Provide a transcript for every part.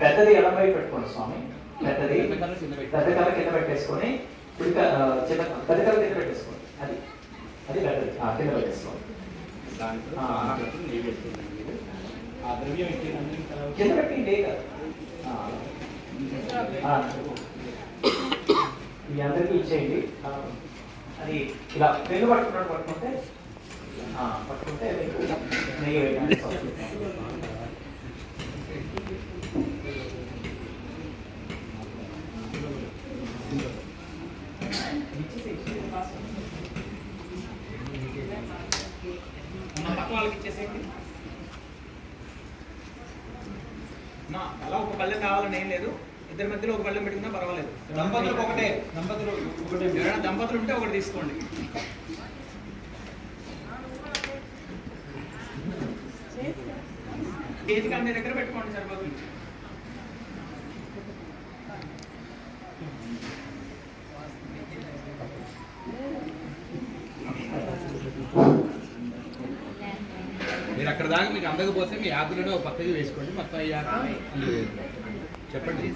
పెద్దది ఎడం వైపు పెట్టుకోండి స్వామి? పెద్దది పెద్ద కర్ర కింద పెట్టేసుకొని ఆ, చిన్న పెద్ద కర్ర కింద పెట్టేసుకోండి. అది. అది పెద్దది. ఆ, కింద పెట్టేసుకోండి. కింద మీ అందరికీ ఇచ్చేయండి. అది ఇలా పెన్ను పట్టుకున్నట్టు పట్టుకుంటే పట్టుకుంటే నెయ్యి వేయడానికి మా పక్క వాళ్ళకి ఇచ్చేసేయండి నా అలా ఒక పళ్ళెం కావాలని ఏం లేదు. ఇద్దరి మధ్యలో ఒక పళ్ళెం పెట్టుకున్నా పర్వాలేదు. దంపతులకు ఒకటే. దంపతులు ఒకటే. ఎవరైనా దంపతులు ఉంటే ఒకటి తీసుకోండి. చేతికి అన్ని దగ్గర పెట్టుకోండి సరిపోతుంది. మీరు అక్కడ దాకా మీకు అందకపోతే మీ యాత్రలో ఒక పక్కకి వేసుకోండి. మొత్తం అయ్యాక. చెప్పండి.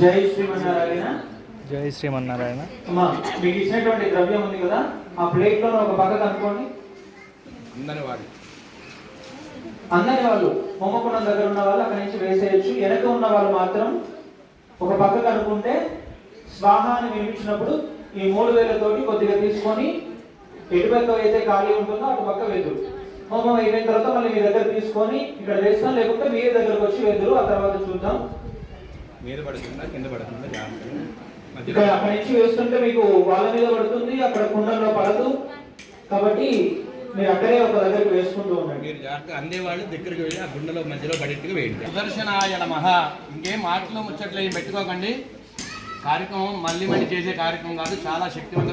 జై శ్రీమన్నారాయణ. జై శ్రీమన్నారాయణ. అమ్మా మీకు ఇచ్చినటువంటి ద్రవ్యం ఉంది కదా ఆ ప్లేట్లో ఒక పక్కకు అనుకోండి అందరి వాడి. అందరి వాళ్ళు హోమకుండం దగ్గర ఉన్న వాళ్ళు అక్కడి నుంచి వేసేయచ్చు. వెనక ఉన్న వాళ్ళు మాత్రం ఒక పక్కకు అనుకుంటే స్వాహ అని వినిపించినప్పుడు ఈ మూడు వేలతోటి కొద్దిగా తీసుకొని ఎటుపక్క అయితే ఖాళీ ఉంటుందో అటు పక్క వేదురు. హోమం అయిపోయిన తర్వాత మళ్ళీ మీ దగ్గర తీసుకొని ఇక్కడ వేస్తాం లేకుంటే మీ దగ్గరకు వచ్చి వేదురు ఆ తర్వాత చూద్దాం. మీద పడుతుందా కింద పడుతుందా జాగ్రత్తగా ఇక్కడ అక్కడి నుంచి వేస్తుంటే మీకు వాళ్ళ మీద పడుతుంది అక్కడ కుండంలో పడదు. కాబట్టి మీరు అక్కడే ఒక దగ్గరికి వేసుకుంటూ ఉండండి. మీరు జాగ్రత్తగా అందేవాళ్ళు దగ్గరికి వెళ్ళి ఆ గుండెలో మధ్యలో పడేట్టుగా వేయండి. సుదర్శనాయ నమః. ఇంకేం మాటలు ముచ్చట్లు ఏం పెట్టుకోకండి. కార్యక్రమం మళ్ళీ మళ్ళీ చేసే కార్యక్రమం కాదు చాలా శక్తివంతమైన